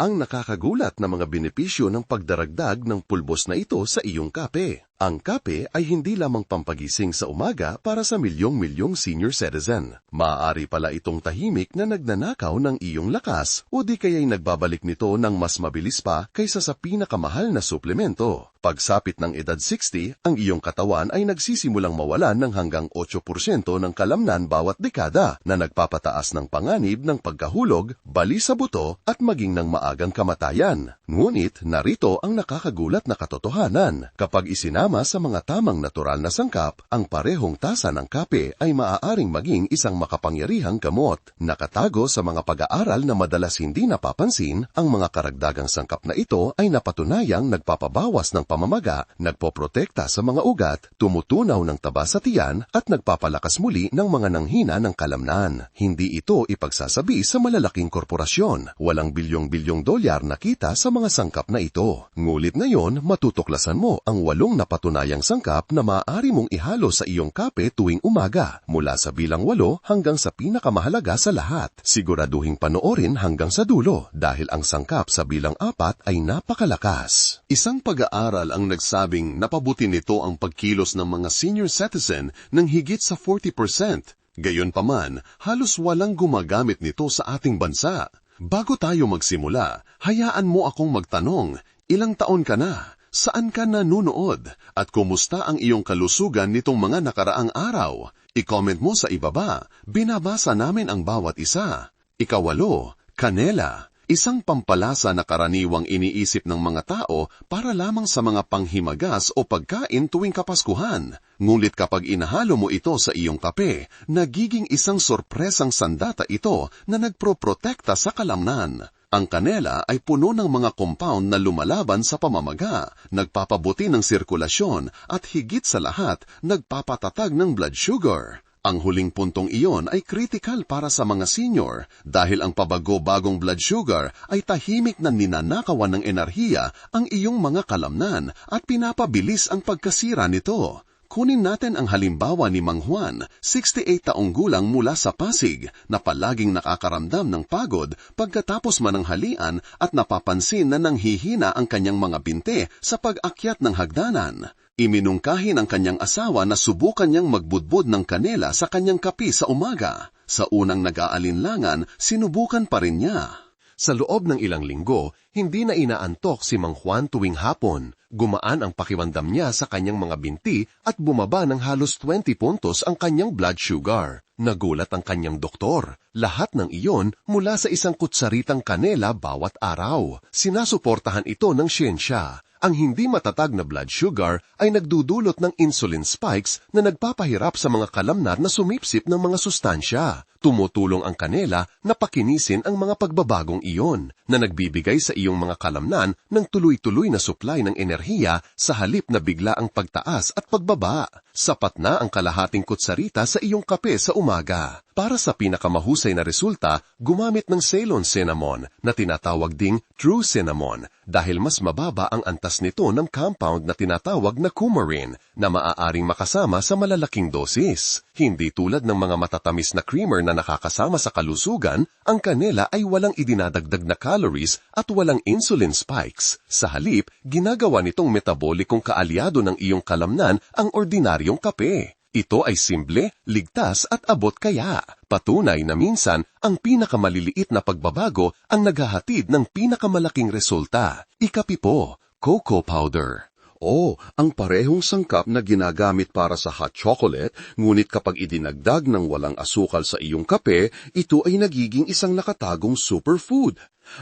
ang nakakagulat na mga benepisyo ng pagdaragdag ng pulbos na ito sa iyong kape. Ang kape ay hindi lamang pampagising sa umaga para sa milyong-milyong senior citizen. Maaari pala itong tahimik na nagnanakaw ng iyong lakas o di kaya'y nagbabalik nito ng mas mabilis pa kaysa sa pinakamahal na suplemento. Pagsapit ng edad 60, ang iyong katawan ay nagsisimulang mawalan ng hanggang 8% ng kalamnan bawat dekada na nagpapataas ng panganib ng pagkahulog, bali sa buto at maging ng maagang kamatayan. Ngunit narito ang nakakagulat na katotohanan. Kapag isinama sa mga tamang natural na sangkap, ang parehong tasa ng kape ay maaaring maging isang makapangyarihang gamot. Nakatago sa mga pag-aaral na madalas hindi napapansin, ang mga karagdagang sangkap na ito ay napatunayang nagpapabawas ng pamamaga, nagpoprotekta sa mga ugat, tumutunaw ng taba sa tiyan at nagpapalakas muli ng mga nanghina ng kalamnan. Hindi ito ipagsasabi sa malalaking korporasyon. Walang bilyong-bilyong dolyar na kita sa mga sangkap na ito. Ngulit ngayon, matutuklasan mo ang walong napatunayang sangkap na maaari mong ihalo sa iyong kape tuwing umaga, mula sa bilang walo hanggang sa pinakamahalaga sa lahat. Siguraduhin panoorin hanggang sa dulo dahil ang sangkap sa bilang apat ay napakalakas. Isang pag-aaral ang nagsabing napabuti nito ang pagkilos ng mga senior citizen ng higit sa 40%. Gayunpaman, halos walang gumagamit nito sa ating bansa. Bago tayo magsimula, hayaan mo akong magtanong, ilang taon ka na? Saan ka nanunood? At kumusta ang iyong kalusugan nitong mga nakaraang araw? I-comment mo sa ibaba. Binabasa namin ang bawat isa. Ikawalo, kanela. Isang pampalasa na karaniwang iniisip ng mga tao para lamang sa mga panghimagas o pagkain tuwing kapaskuhan. Ngunit kapag inahalo mo ito sa iyong kape, nagiging isang sorpresang sandata ito na nagproprotekta sa kalamnan. Ang kanela ay puno ng mga compound na lumalaban sa pamamaga, nagpapabuti ng sirkulasyon at higit sa lahat, nagpapatatag ng blood sugar. Ang huling puntong iyon ay critical para sa mga senior dahil ang pabago-bagong blood sugar ay tahimik na ninanakawan ng enerhiya ang iyong mga kalamnan at pinapabilis ang pagkasira nito. Kunin natin ang halimbawa ni Mang Juan, 68 taong gulang mula sa Pasig, na palaging nakakaramdam ng pagod pagkatapos mananghalian at napapansin na nanghihina ang kanyang mga binte sa pag-akyat ng hagdanan. Iminungkahi ng kanyang asawa na subukan niyang magbudbud ng kanela sa kanyang kapi sa umaga. Sa unang nag-aalinlangan, sinubukan pa rin niya. Sa loob ng ilang linggo, hindi na inaantok si Mang Juan tuwing hapon. Gumaan ang pakiwandam niya sa kanyang mga binti at bumaba ng halos 20 puntos ang kanyang blood sugar. Nagulat ang kanyang doktor. Lahat ng iyon mula sa isang kutsaritang kanela bawat araw. Sinasuportahan ito ng siyensya. Ang hindi matatag na blood sugar ay nagdudulot ng insulin spikes na nagpapahirap sa mga kalamnar na sumipsip ng mga sustansya. Tumutulong ang kanela na pakinisin ang mga pagbabagong iyon na nagbibigay sa iyong mga kalamnan ng tuloy-tuloy na supply ng enerhiya sa halip na bigla ang pagtaas at pagbaba. Sapat na ang kalahating kutsarita sa iyong kape sa umaga. Para sa pinakamahusay na resulta, gumamit ng Ceylon cinnamon na tinatawag ding true cinnamon dahil mas mababa ang antas nito ng compound na tinatawag na coumarin na maaaring makasama sa malalaking dosis. Hindi tulad ng mga matatamis na creamer na nakakasama sa kalusugan, ang kanela ay walang idinadagdag na calories at walang insulin spikes. Sa halip, ginagawa nitong metabolikong kaalyado ng iyong kalamnan ang ordinaryong kape. Ito ay simple, ligtas at abot kaya. Patunay na minsan, ang pinakamaliliit na pagbabago ang naghahatid ng pinakamalaking resulta. Ikapi po, cocoa powder. O, ang parehong sangkap na ginagamit para sa hot chocolate, ngunit kapag idinagdag ng walang asukal sa iyong kape, ito ay nagiging isang nakatagong superfood.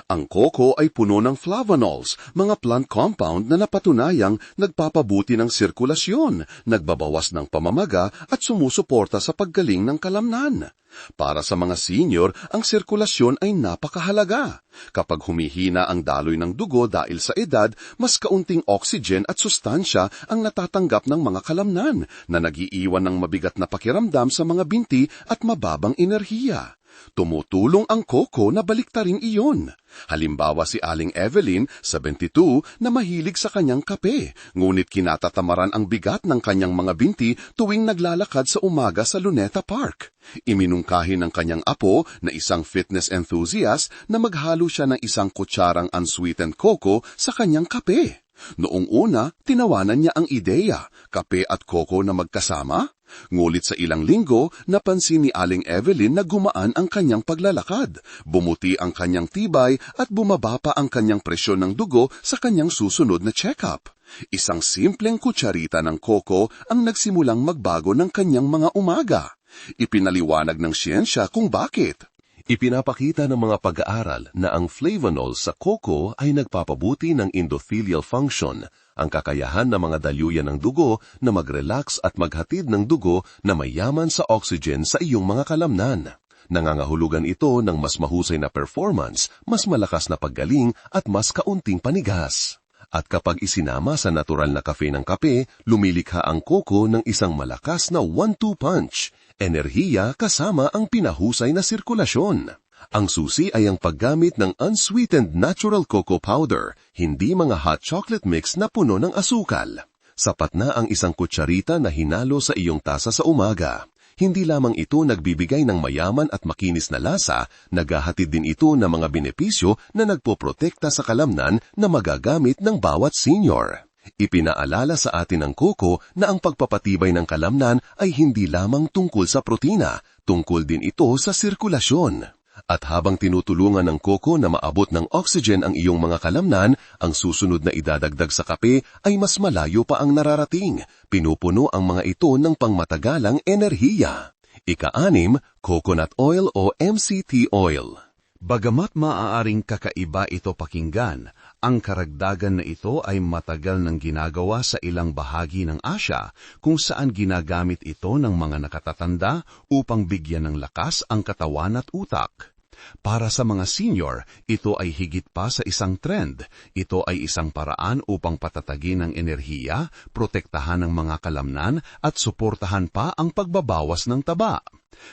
Ang coco ay puno ng flavanols, mga plant compound na napatunayang nagpapabuti ng sirkulasyon, nagbabawas ng pamamaga at sumusuporta sa paggaling ng kalamnan. Para sa mga senior, ang sirkulasyon ay napakahalaga. Kapag humihina ang daloy ng dugo dahil sa edad, mas kaunting oxygen at sustansya ang natatanggap ng mga kalamnan na nagiiwan ng mabigat na pakiramdam sa mga binti at mababang enerhiya. Tumutulong ang koko na baliktarin iyon. Halimbawa si Aling Evelyn, 72, na mahilig sa kanyang kape, ngunit kinatatamaran ang bigat ng kanyang mga binti tuwing naglalakad sa umaga sa Luneta Park. Iminungkahi ng kanyang apo na isang fitness enthusiast na maghalo siya ng isang kutsarang unsweetened coco sa kanyang kape. Noong una, tinawanan niya ang ideya, kape at koko na magkasama. Ngulit sa ilang linggo, napansin ni Aling Evelyn na gumaan ang kanyang paglalakad, bumuti ang kanyang tibay at bumaba pa ang kanyang presyon ng dugo sa kanyang susunod na check-up. Isang simpleng kutsarita ng koko ang nagsimulang magbago ng kanyang mga umaga. Ipinaliwanag ng siyensya kung bakit. Ipinapakita ng mga pag-aaral na ang flavonol sa coco ay nagpapabuti ng endothelial function, ang kakayahan ng mga daluyan ng dugo na mag-relax at maghatid ng dugo na mayaman sa oxygen sa iyong mga kalamnan. Nangangahulugan ito ng mas mahusay na performance, mas malakas na paggaling at mas kaunting panigas. At kapag isinama sa natural na kafe ng kape, lumilikha ang koko ng isang malakas na one-two punch, enerhiya kasama ang pinahusay na sirkulasyon. Ang susi ay ang paggamit ng unsweetened natural cocoa powder, hindi mga hot chocolate mix na puno ng asukal. Sapat na ang isang kutsarita na hinalo sa iyong tasa sa umaga. Hindi lamang ito nagbibigay ng mayaman at makinis na lasa, naghahatid din ito ng mga benepisyo na nagpoprotekta sa kalamnan na magagamit ng bawat senior. Ipinaalala sa atin ng koko na ang pagpapatibay ng kalamnan ay hindi lamang tungkol sa protina, tungkol din ito sa sirkulasyon. At habang tinutulungan ng koko na maabot ng oxygen ang iyong mga kalamnan, ang susunod na idadagdag sa kape ay mas malayo pa ang nararating. Pinupuno ang mga ito ng pangmatagalang enerhiya. Ika-anim, coconut oil o MCT oil. Bagamat maaaring kakaiba ito pakinggan, ang karagdagan na ito ay matagal nang ginagawa sa ilang bahagi ng Asya kung saan ginagamit ito ng mga nakatatanda upang bigyan ng lakas ang katawan at utak. Para sa mga senior, ito ay higit pa sa isang trend. Ito ay isang paraan upang patatagin ang enerhiya, protektahan ang mga kalamnan at suportahan pa ang pagbabawas ng taba.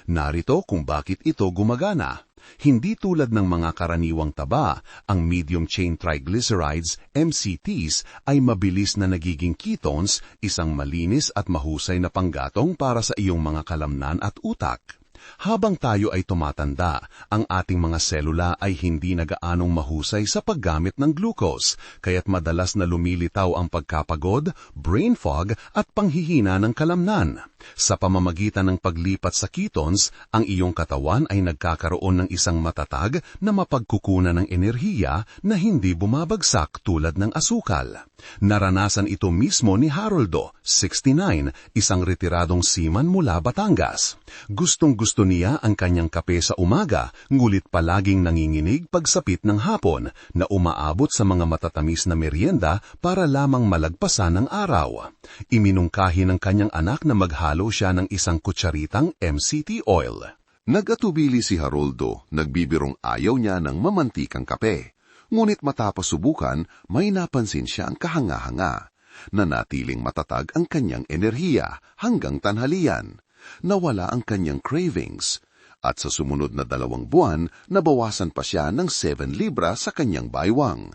Narito kung bakit ito gumagana. Hindi tulad ng mga karaniwang taba, ang medium-chain triglycerides, MCTs, ay mabilis na nagiging ketones, isang malinis at mahusay na panggatong para sa iyong mga kalamnan at utak. Habang tayo ay tumatanda, ang ating mga selula ay hindi nagaanong mahusay sa paggamit ng glucose, kaya't madalas na lumilitaw ang pagkapagod, brain fog at panghihina ng kalamnan. Sa pamamagitan ng paglipat sa ketones, ang iyong katawan ay nagkakaroon ng isang matatag na mapagkukunan ng enerhiya na hindi bumabagsak tulad ng asukal. Naranasan ito mismo ni Haroldo, 69, isang retiradong seaman mula Batangas. Gustong gusto niya ang kanyang kape sa umaga, ngulit palaging nanginginig pagsapit ng hapon na umaabot sa mga matatamis na merienda para lamang malagpasan ng araw. Iminungkahi ng kanyang anak na maghalo siya ng isang kutsaritang MCT oil. Nagatubili si Haroldo, nagbibirong ayaw niya ng mamantikang kape. Ngunit matapos subukan, may napansin siya ang kahanga-hanga. Nanatiling matatag ang kanyang enerhiya hanggang tanhalian. Nawala ang kanyang cravings. At sa sumunod na dalawang buwan, nabawasan pa siya ng 7 libra sa kanyang baywang.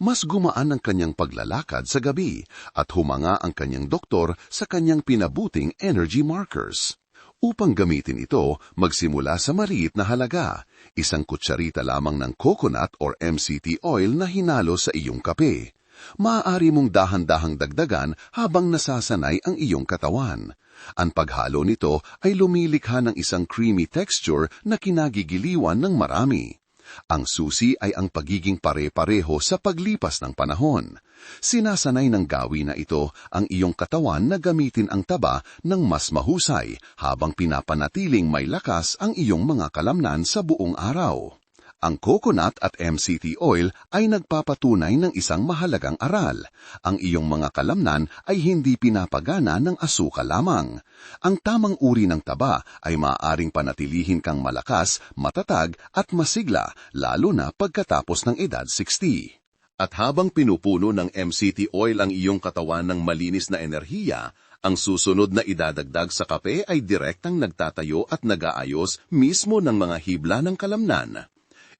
Mas gumaan ang kanyang paglalakad sa gabi at humanga ang kanyang doktor sa kanyang pinabuting energy markers. Upang gamitin ito, magsimula sa maliit na halaga, isang kutsarita lamang ng coconut or MCT oil na hinalo sa iyong kape. Maaari mong dahan-dahang dagdagan habang nasasanay ang iyong katawan. Ang paghalo nito ay lumilikha ng isang creamy texture na kinagigiliwan ng marami. Ang susi ay ang pagiging pare-pareho sa paglipas ng panahon. Sinasanay ng gawi na ito ang iyong katawan na gamitin ang taba ng mas mahusay habang pinapanatiling may lakas ang iyong mga kalamnan sa buong araw. Ang coconut at MCT oil ay nagpapatunay ng isang mahalagang aral. Ang iyong mga kalamnan ay hindi pinapagana ng asukal lamang. Ang tamang uri ng taba ay maaaring panatilihin kang malakas, matatag at masigla lalo na pagkatapos ng edad 60. At habang pinupuno ng MCT oil ang iyong katawan ng malinis na enerhiya, Ang susunod na idadagdag sa kape ay direktang nagtatayo at nag-aayos mismo ng mga hibla ng kalamnan.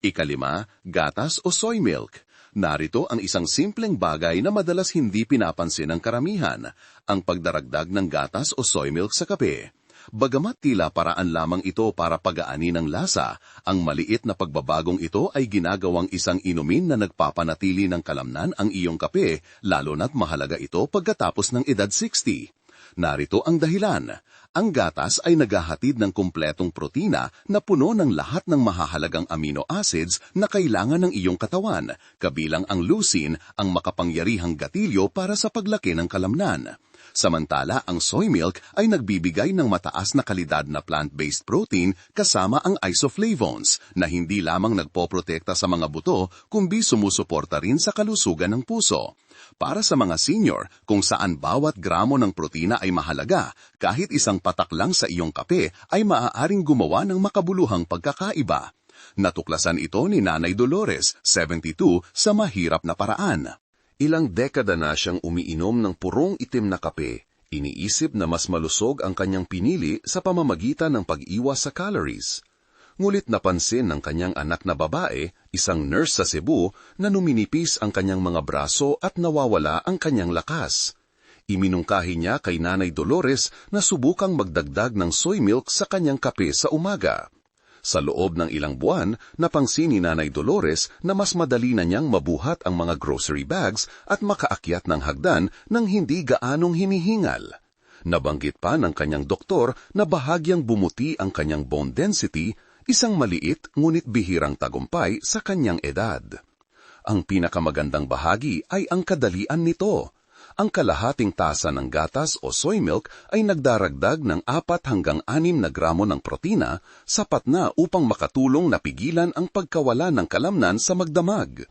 Ikalima, gatas o soy milk. Narito ang isang simpleng bagay na madalas hindi pinapansin ng karamihan, ang pagdaragdag ng gatas o soy milk sa kape. Bagamat tila paraan lamang ito para pagaanin ng lasa, ang maliit na pagbabagong ito ay ginagawang isang inumin na nagpapanatili ng kalamnan ang iyong kape, lalo na't mahalaga ito pagkatapos ng edad 60. Narito ang dahilan. Ang gatas ay naghahatid ng kumpletong protina na puno ng lahat ng mahahalagang amino acids na kailangan ng iyong katawan, kabilang ang leucine, ang makapangyarihang gatilyo para sa paglaki ng kalamnan. Samantala, ang soy milk ay nagbibigay ng mataas na kalidad na plant-based protein kasama ang isoflavones na hindi lamang nagpoprotekta sa mga buto kundi sumusuporta rin sa kalusugan ng puso. Para sa mga senior, kung saan bawat gramo ng protina ay mahalaga, kahit isang patak lang sa iyong kape ay maaaring gumawa ng makabuluhang pagkakaiba. Natuklasan ito ni Nanay Dolores, 72, sa mahirap na paraan. Ilang dekada na siyang umiinom ng purong itim na kape. Iniisip na mas malusog ang kanyang pinili sa pamamagitan ng pag-iwas sa calories. Ngulit napansin ng kanyang anak na babae, isang nurse sa Cebu, na numinipis ang kanyang mga braso at nawawala ang kanyang lakas. Iminungkahi niya kay Nanay Dolores na subukang magdagdag ng soy milk sa kanyang kape sa umaga. Sa loob ng ilang buwan, napangsin ni Nanay Dolores na mas madali na niyang mabuhat ang mga grocery bags at makaakyat ng hagdan nang hindi gaanong hinihingal. Nabanggit pa ng kanyang doktor na bahagyang bumuti ang kanyang bone density, isang maliit ngunit bihirang tagumpay sa kanyang edad. Ang pinakamagandang bahagi ay ang kadalian nito ang kalahating tasa ng gatas o soy milk ay nagdaragdag ng 4 hanggang 6 na gramo ng protina, sapat na upang makatulong na pigilan ang pagkawala ng kalamnan sa magdamag.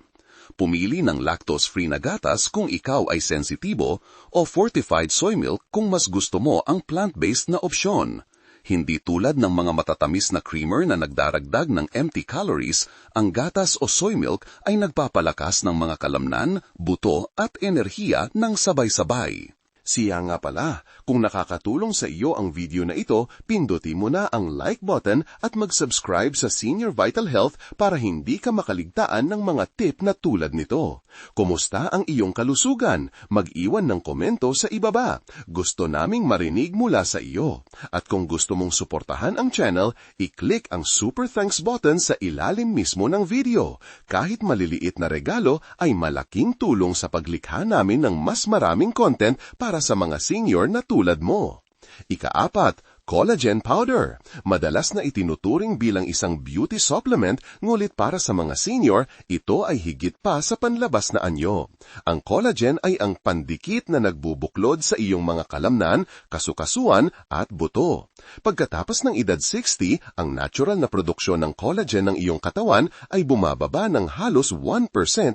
Pumili ng lactose-free na gatas kung ikaw ay sensitibo o fortified soy milk kung mas gusto mo ang plant-based na opsyon. Hindi tulad ng mga matatamis na creamer na nagdaragdag ng empty calories, ang gatas o soy milk ay nagpapalakas ng mga kalamnan, buto at enerhiya ng sabay-sabay. Siya nga pala, kung nakakatulong sa iyo ang video na ito, pindutin mo na ang like button at mag-subscribe sa Senior Vital Health para hindi ka makaligtaan ng mga tip na tulad nito. Kumusta ang iyong kalusugan? Mag-iwan ng komento sa ibaba. Gusto naming marinig mula sa iyo. At kung gusto mong suportahan ang channel, i-click ang super thanks button sa ilalim mismo ng video. Kahit maliliit na regalo ay malaking tulong sa paglikha namin ng mas maraming content para para sa mga senior na tulad mo. Ikaapat, collagen powder. Madalas na itinuturing bilang isang beauty supplement, ngulit para sa mga senior, ito ay higit pa sa panlabas na anyo. Ang collagen ay ang pandikit na nagbubuklod sa iyong mga kalamnan, kasukasuan at buto. Pagkatapos ng edad 60, ang natural na produksyon ng collagen ng iyong katawan ay bumababa ng halos 1%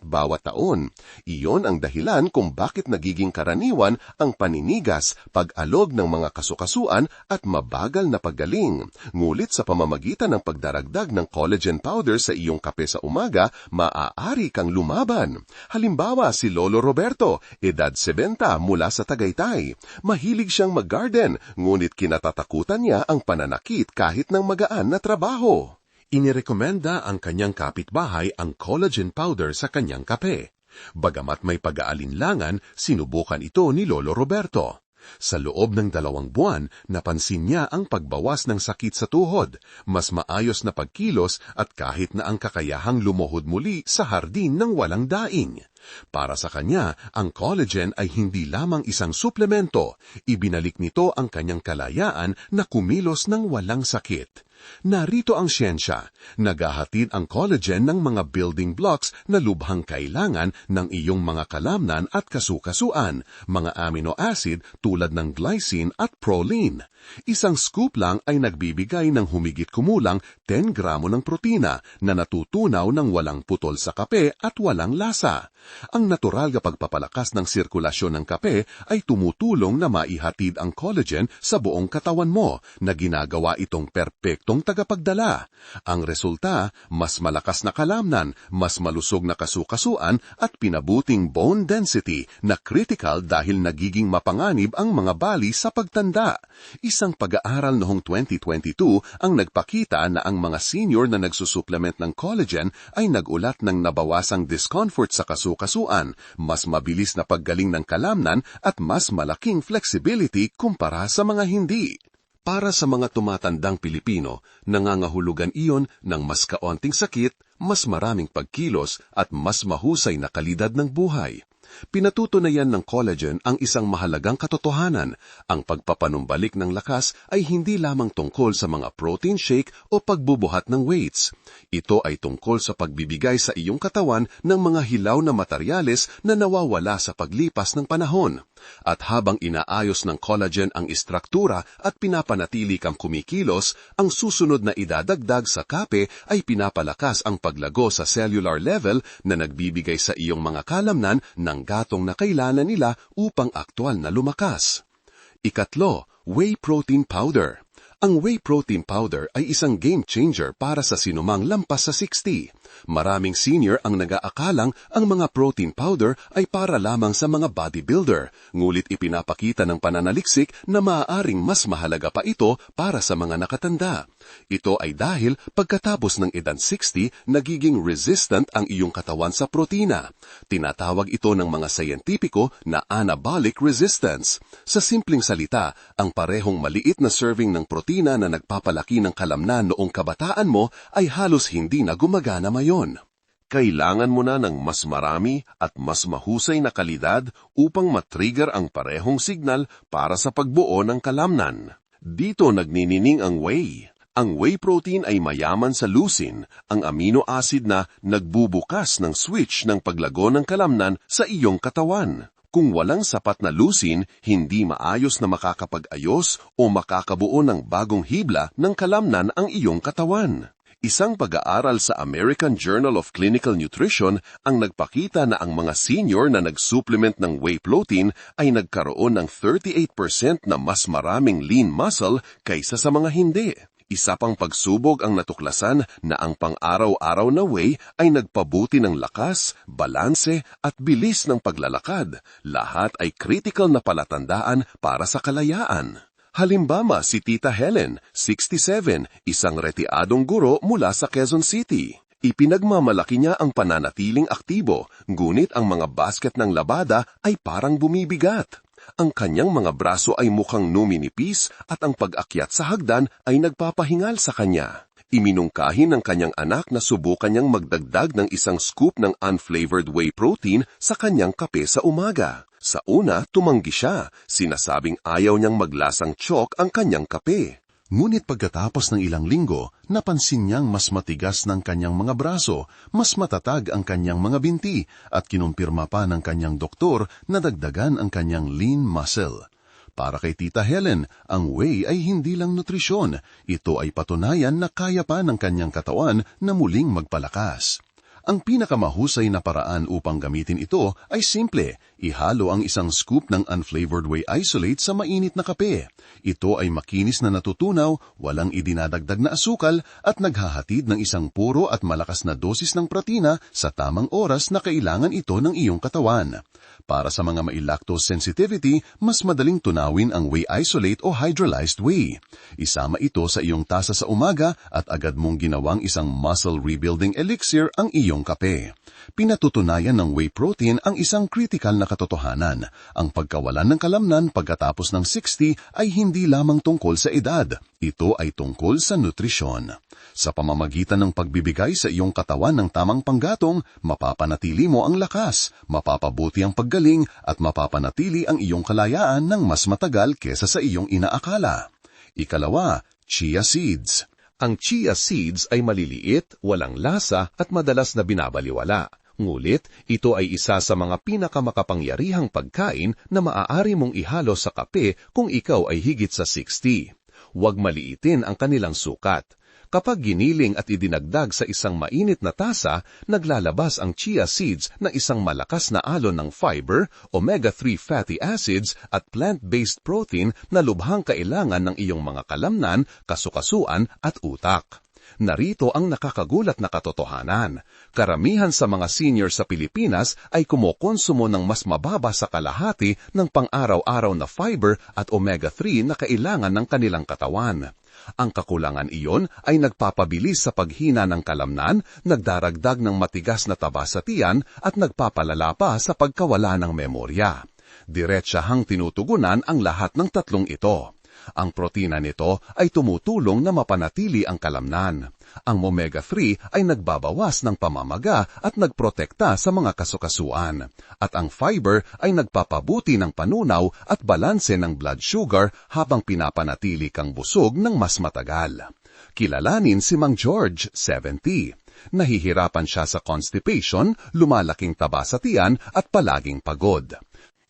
bawat taon. Iyon ang dahilan kung bakit nagiging karaniwan ang paninigas, pag-alog ng mga kasukasuan at mabagal na paggaling. Ngulit sa pamamagitan ng pagdaragdag ng collagen powder sa iyong kape sa umaga, maaari kang lumaban. Halimbawa si Lolo Roberto, edad 70 mula sa Tagaytay. Mahilig siyang mag-garden, ngunit kinatatakutan niya ang pananakit kahit ng magaan na trabaho. Inirekomenda ang kanyang kapitbahay ang collagen powder sa kanyang kape. Bagamat may pag-aalinlangan, sinubukan ito ni Lolo Roberto. Sa loob ng dalawang buwan, napansin niya ang pagbawas ng sakit sa tuhod, mas maayos na pagkilos at kahit na ang kakayahang lumuhod muli sa hardin ng walang daing. Para sa kanya, ang collagen ay hindi lamang isang suplemento, ibinalik nito ang kanyang kalayaan na kumilos ng walang sakit. Narito ang siyensya. Naghahatid ang collagen ng mga building blocks na lubhang kailangan ng iyong mga kalamnan at kasukasuan, mga amino acid tulad ng glycine at proline. Isang scoop lang ay nagbibigay ng humigit kumulang 10 gramo ng protina na natutunaw ng walang putol sa kape at walang lasa. Ang natural na pagpapalakas ng sirkulasyon ng kape ay tumutulong na maihatid ang collagen sa buong katawan mo na ginagawa itong perpekto produktong tagapagdala. Ang resulta, mas malakas na kalamnan, mas malusog na kasukasuan at pinabuting bone density na critical dahil nagiging mapanganib ang mga bali sa pagtanda. Isang pag-aaral noong 2022 ang nagpakita na ang mga senior na nagsusupplement ng collagen ay nagulat ng nabawasang discomfort sa kasukasuan, mas mabilis na paggaling ng kalamnan at mas malaking flexibility kumpara sa mga hindi. Para sa mga tumatandang Pilipino, nangangahulugan iyon ng mas kaonting sakit, mas maraming pagkilos at mas mahusay na kalidad ng buhay. Pinatutunayan ng collagen ang isang mahalagang katotohanan. Ang pagpapanumbalik ng lakas ay hindi lamang tungkol sa mga protein shake o pagbubuhat ng weights. Ito ay tungkol sa pagbibigay sa iyong katawan ng mga hilaw na materyales na nawawala sa paglipas ng panahon. At habang inaayos ng collagen ang istruktura at pinapanatili kang kumikilos, ang susunod na idadagdag sa kape ay pinapalakas ang paglago sa cellular level na nagbibigay sa iyong mga kalamnan ng gatong na kailangan nila upang aktwal na lumakas. Ikatlo, whey protein powder. Ang whey protein powder ay isang game changer para sa sinumang lampas sa 60. Maraming senior ang nag-aakalang ang mga protein powder ay para lamang sa mga bodybuilder, ngulit ipinapakita ng pananaliksik na maaaring mas mahalaga pa ito para sa mga nakatanda. Ito ay dahil pagkatapos ng edad 60, nagiging resistant ang iyong katawan sa protina. Tinatawag ito ng mga sayentipiko na anabolic resistance. Sa simpleng salita, ang parehong maliit na serving ng protina na nagpapalaki ng kalamnan noong kabataan mo ay halos hindi na gumagana mayon. Kailangan mo na ng mas marami at mas mahusay na kalidad upang matrigger ang parehong signal para sa pagbuo ng kalamnan. Dito nagninining ang whey. Ang whey protein ay mayaman sa leucine, ang amino acid na nagbubukas ng switch ng paglago ng kalamnan sa iyong katawan. Kung walang sapat na leucine, hindi maayos na makakapag-ayos o makakabuo ng bagong hibla ng kalamnan ang iyong katawan. Isang pag-aaral sa American Journal of Clinical Nutrition ang nagpakita na ang mga senior na nag-supplement ng whey protein ay nagkaroon ng 38% na mas maraming lean muscle kaysa sa mga hindi. Isa pang pagsubog ang natuklasan na ang pang-araw-araw na whey ay nagpabuti ng lakas, balanse at bilis ng paglalakad. Lahat ay critical na palatandaan para sa kalayaan. Halimbawa si Tita Helen, 67, isang retiadong guro mula sa Quezon City. Ipinagmamalaki niya ang pananatiling aktibo, ngunit ang mga basket ng labada ay parang bumibigat. Ang kanyang mga braso ay mukhang numinipis at ang pag-akyat sa hagdan ay nagpapahingal sa kanya. Iminungkahi ng kanyang anak na subukan niyang magdagdag ng isang scoop ng unflavored whey protein sa kanyang kape sa umaga. Sa una, tumanggi siya. Sinasabing ayaw niyang maglasang chok ang kanyang kape. Ngunit pagkatapos ng ilang linggo, napansin niyang mas matigas ng kanyang mga braso, mas matatag ang kanyang mga binti, at kinumpirma pa ng kanyang doktor na dagdagan ang kanyang lean muscle. Para kay Tita Helen, ang whey ay hindi lang nutrisyon. Ito ay patunayan na kaya pa ng kanyang katawan na muling magpalakas. Ang pinakamahusay na paraan upang gamitin ito ay simple, ihalo ang isang scoop ng unflavored whey isolate sa mainit na kape. Ito ay makinis na natutunaw, walang idinadagdag na asukal at naghahatid ng isang puro at malakas na dosis ng protina sa tamang oras na kailangan ito ng iyong katawan. Para sa mga may lactose sensitivity, mas madaling tunawin ang whey isolate o hydrolyzed whey. Isama ito sa iyong tasa sa umaga at agad mong ginawang isang muscle rebuilding elixir ang iyong kape. Pinatutunayan ng whey protein ang isang critical na katotohanan. Ang pagkawalan ng kalamnan pagkatapos ng 60 ay hindi lamang tungkol sa edad. Ito ay tungkol sa nutrisyon. Sa pamamagitan ng pagbibigay sa iyong katawan ng tamang panggatong, mapapanatili mo ang lakas, mapapabuti ang paggaling at mapapanatili ang iyong kalayaan ng mas matagal kesa sa iyong inaakala. Ikalawa, chia seeds. Ang chia seeds ay maliliit, walang lasa at madalas na binabaliwala. Ngulit, ito ay isa sa mga pinakamakapangyarihang pagkain na maaari mong ihalo sa kape kung ikaw ay higit sa 60. Huwag maliitin ang kanilang sukat. Kapag giniling at idinagdag sa isang mainit na tasa, naglalabas ang chia seeds na isang malakas na alon ng fiber, omega-3 fatty acids at plant-based protein na lubhang kailangan ng iyong mga kalamnan, kasukasuan at utak. Narito ang nakakagulat na katotohanan. Karamihan sa mga senior sa Pilipinas ay kumukonsumo ng mas mababa sa kalahati ng pang-araw-araw na fiber at omega-3 na kailangan ng kanilang katawan. Ang kakulangan iyon ay nagpapabilis sa paghina ng kalamnan, nagdaragdag ng matigas na taba sa tiyan at nagpapalala pa sa pagkawala ng memorya. Diretsahang tinutugunan ang lahat ng tatlong ito. Ang protina nito ay tumutulong na mapanatili ang kalamnan. Ang omega-3 ay nagbabawas ng pamamaga at nagprotekta sa mga kasukasuan. At ang fiber ay nagpapabuti ng panunaw at balanse ng blood sugar habang pinapanatili kang busog ng mas matagal. Kilalanin si Mang George, 70. Nahihirapan siya sa constipation, lumalaking taba sa tiyan at palaging pagod.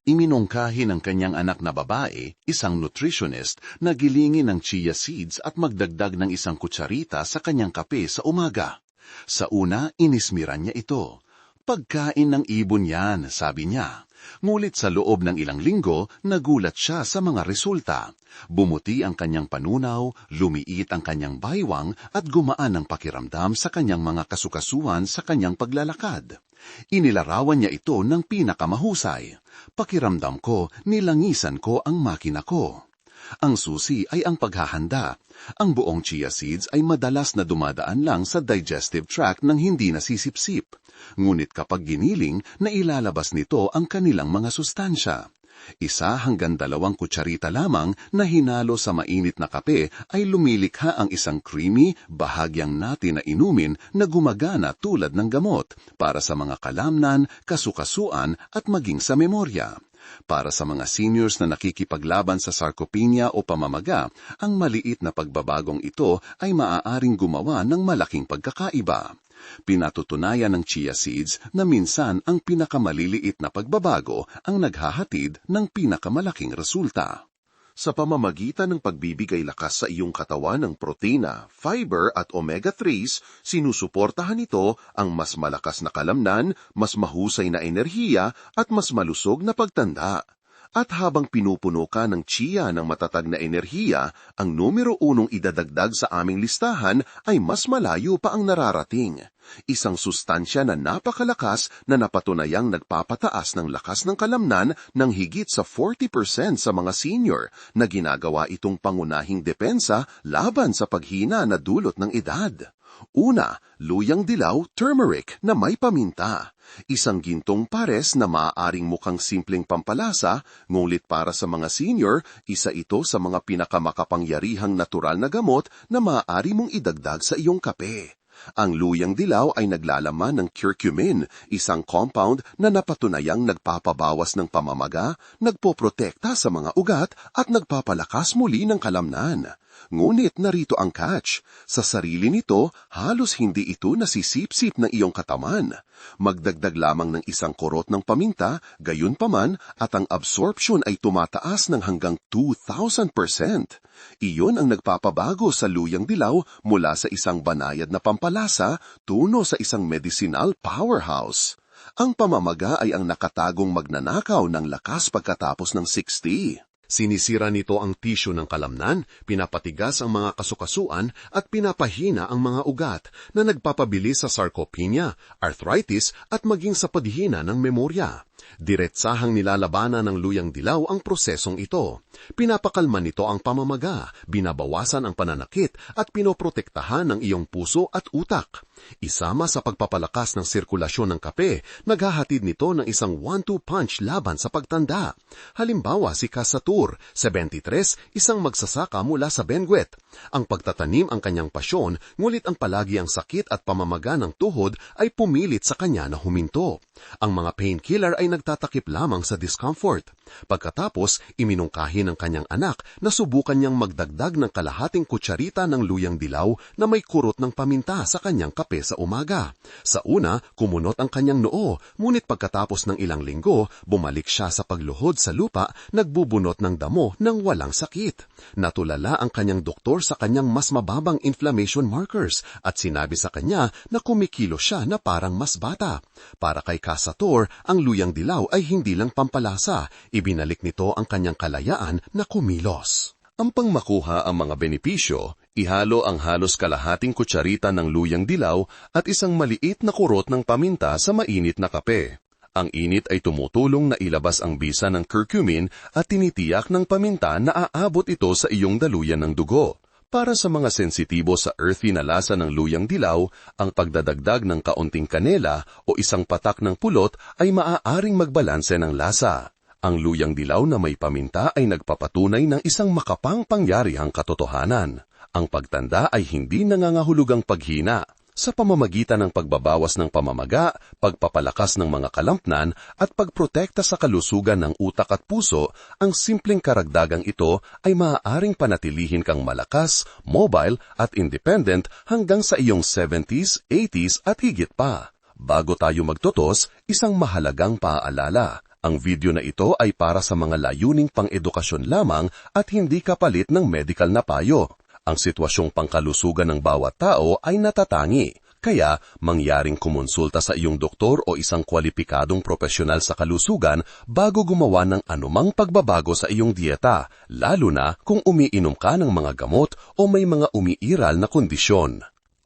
Iminungkahi ng kanyang anak na babae, isang nutritionist, na gilingin ng chia seeds at magdagdag ng isang kutsarita sa kanyang kape sa umaga. Sa una, inismiran niya ito. Pagkain ng ibon yan, sabi niya. Ngulit sa loob ng ilang linggo, nagulat siya sa mga resulta. Bumuti ang kanyang panunaw, lumiit ang kanyang baywang at gumaan ang pakiramdam sa kanyang mga kasukasuan sa kanyang paglalakad. Inilarawan niya ito ng pinakamahusay. Pakiramdam ko, nilangisan ko ang makina ko. Ang susi ay ang paghahanda. Ang buong chia seeds ay madalas na dumadaan lang sa digestive tract ng hindi nasisipsip. Ngunit kapag giniling, nailalabas nito ang kanilang mga sustansya. Isa hanggang dalawang kutsarita lamang na hinalo sa mainit na kape ay lumilikha ang isang creamy, bahagyang natin na inumin na gumagana tulad ng gamot para sa mga kalamnan, kasukasuan at maging sa memorya. Para sa mga seniors na nakikipaglaban sa sarcopenia o pamamaga, ang maliit na pagbabagong ito ay maaaring gumawa ng malaking pagkakaiba. Pinatutunayan ng chia seeds na minsan ang pinakamaliliit na pagbabago ang naghahatid ng pinakamalaking resulta. Sa pamamagitan ng pagbibigay lakas sa iyong katawan ng protina, fiber at omega-3s, sinusuportahan nito ang mas malakas na kalamnan, mas mahusay na enerhiya at mas malusog na pagtanda. At habang pinupuno ka ng chia ng matatag na enerhiya, ang numero unong idadagdag sa aming listahan ay mas malayo pa ang nararating. Isang sustansya na napakalakas na napatunayang nagpapataas ng lakas ng kalamnan ng higit sa 40% sa mga senior na ginagawa itong pangunahing depensa laban sa paghina na dulot ng edad. Una, luyang dilaw turmeric na may paminta. Isang gintong pares na maaaring mukhang simpleng pampalasa, ngunit para sa mga senior, isa ito sa mga pinakamakapangyarihang natural na gamot na maaari mong idagdag sa iyong kape. Ang luyang dilaw ay naglalaman ng curcumin, isang compound na napatunayang nagpapabawas ng pamamaga, nagpoprotekta sa mga ugat at nagpapalakas muli ng kalamnan. Ngunit narito ang catch. Sa sarili nito, halos hindi ito nasisipsip ng iyong kataman. Magdagdag lamang ng isang korot ng paminta, gayon paman, at ang absorption ay tumataas ng hanggang 2,000%. Iyon ang nagpapabago sa luyang dilaw mula sa isang banayad na pampalasa tuno sa isang medicinal powerhouse. Ang pamamaga ay ang nakatagong magnanakaw ng lakas pagkatapos ng 60. Sinisira nito ang tisyo ng kalamnan, pinapatigas ang mga kasukasuan at pinapahina ang mga ugat na nagpapabilis sa sarcopenia, arthritis at maging sa paghina ng memorya. Diretsahang nilalabanan ng luyang dilaw ang prosesong ito. Pinapakalma nito ang pamamaga, binabawasan ang pananakit at pinoprotektahan ang iyong puso at utak. Isama sa pagpapalakas ng sirkulasyon ng kape, naghahatid nito ng isang one-two punch laban sa pagtanda. Halimbawa si Kasatur, 73, isang magsasaka mula sa Benguet. Ang pagtatanim ang kanyang pasyon, ngulit ang palagi ang sakit at pamamaga ng tuhod ay pumilit sa kanya na huminto. Ang mga painkiller ay nagtatakip lamang sa discomfort. Pagkatapos, iminungkahi ng kanyang anak na subukan niyang magdagdag ng kalahating kutsarita ng luyang dilaw na may kurot ng paminta sa kanyang kape sa umaga. Sa una, kumunot ang kanyang noo, ngunit pagkatapos ng ilang linggo, bumalik siya sa pagluhod sa lupa, nagbubunot ng damo ng walang sakit. Natulala ang kanyang doktor sa kanyang mas mababang inflammation markers at sinabi sa kanya na kumikilo siya na parang mas bata. Para kay Casator, ang luyang dilaw ay hindi lang pampalasa, ibinalik nito ang kanyang kalayaan na kumilos. Ang pangmakuha ang mga benepisyo, ihalo ang halos kalahating kutsarita ng luyang dilaw at isang maliit na kurot ng paminta sa mainit na kape. Ang init ay tumutulong na ilabas ang bisa ng curcumin at tinitiyak ng paminta na aabot ito sa iyong daluyan ng dugo. Para sa mga sensitibo sa earthy na lasa ng luyang dilaw, ang pagdadagdag ng kaunting kanela o isang patak ng pulot ay maaaring magbalanse ng lasa. Ang luyang dilaw na may paminta ay nagpapatunay ng isang makapang pangyarihang katotohanan. Ang pagtanda ay hindi nangangahulugang paghina sa pamamagitan ng pagbabawas ng pamamaga, pagpapalakas ng mga kalampnan at pagprotekta sa kalusugan ng utak at puso, ang simpleng karagdagang ito ay maaaring panatilihin kang malakas, mobile at independent hanggang sa iyong 70s, 80s at higit pa. Bago tayo magtotos, isang mahalagang paalala. Ang video na ito ay para sa mga layuning pang-edukasyon lamang at hindi kapalit ng medical na payo. Ang sitwasyong pangkalusugan ng bawat tao ay natatangi, kaya mangyaring kumonsulta sa iyong doktor o isang kwalipikadong profesional sa kalusugan bago gumawa ng anumang pagbabago sa iyong dieta, lalo na kung umiinom ka ng mga gamot o may mga umiiral na kondisyon.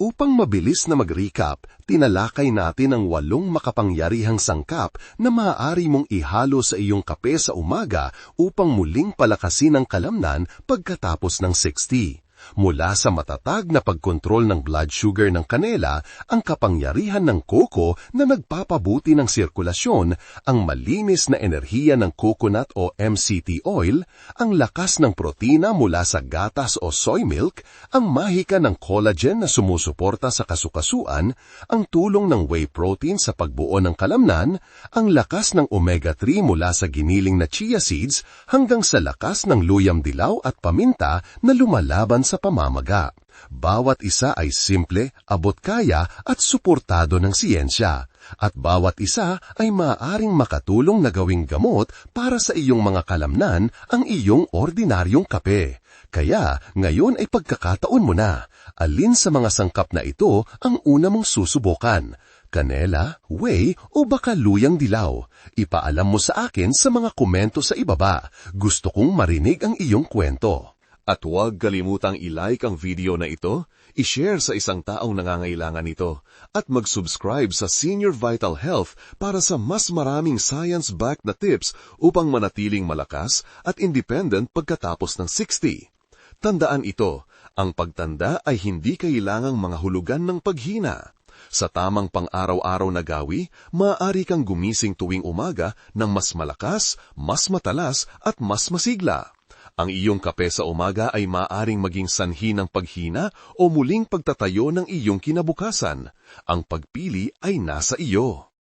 Upang mabilis na mag-recap, tinalakay natin ang walong makapangyarihang sangkap na maaari mong ihalo sa iyong kape sa umaga upang muling palakasin ang kalamnan pagkatapos ng 60. Mula sa matatag na pagkontrol ng blood sugar ng kanela, ang kapangyarihan ng koko na nagpapabuti ng sirkulasyon, ang malinis na enerhiya ng coconut o MCT oil, ang lakas ng protina mula sa gatas o soy milk, ang mahika ng collagen na sumusuporta sa kasukasuan, ang tulong ng whey protein sa pagbuo ng kalamnan, ang lakas ng omega-3 mula sa giniling na chia seeds hanggang sa lakas ng luyam dilaw at paminta na lumalaban sa pamamaga. Bawat isa ay simple, abot kaya at suportado ng siyensya. At bawat isa ay maaaring makatulong na gawing gamot para sa iyong mga kalamnan ang iyong ordinaryong kape. Kaya ngayon ay pagkakataon mo na. Alin sa mga sangkap na ito ang una mong susubukan? Kanela, whey o baka luyang dilaw? Ipaalam mo sa akin sa mga komento sa ibaba. Gusto kong marinig ang iyong kwento. At huwag kalimutang i-like ang video na ito, i-share sa isang taong nangangailangan nito, at mag-subscribe sa Senior Vital Health para sa mas maraming science-backed na tips upang manatiling malakas at independent pagkatapos ng 60. Tandaan ito, ang pagtanda ay hindi kailangang mga hulugan ng paghina. Sa tamang pang-araw-araw na gawi, maaari kang gumising tuwing umaga ng mas malakas, mas matalas at mas masigla. Ang iyong kape sa umaga ay maaring maging sanhi ng paghina o muling pagtatayo ng iyong kinabukasan. Ang pagpili ay nasa iyo.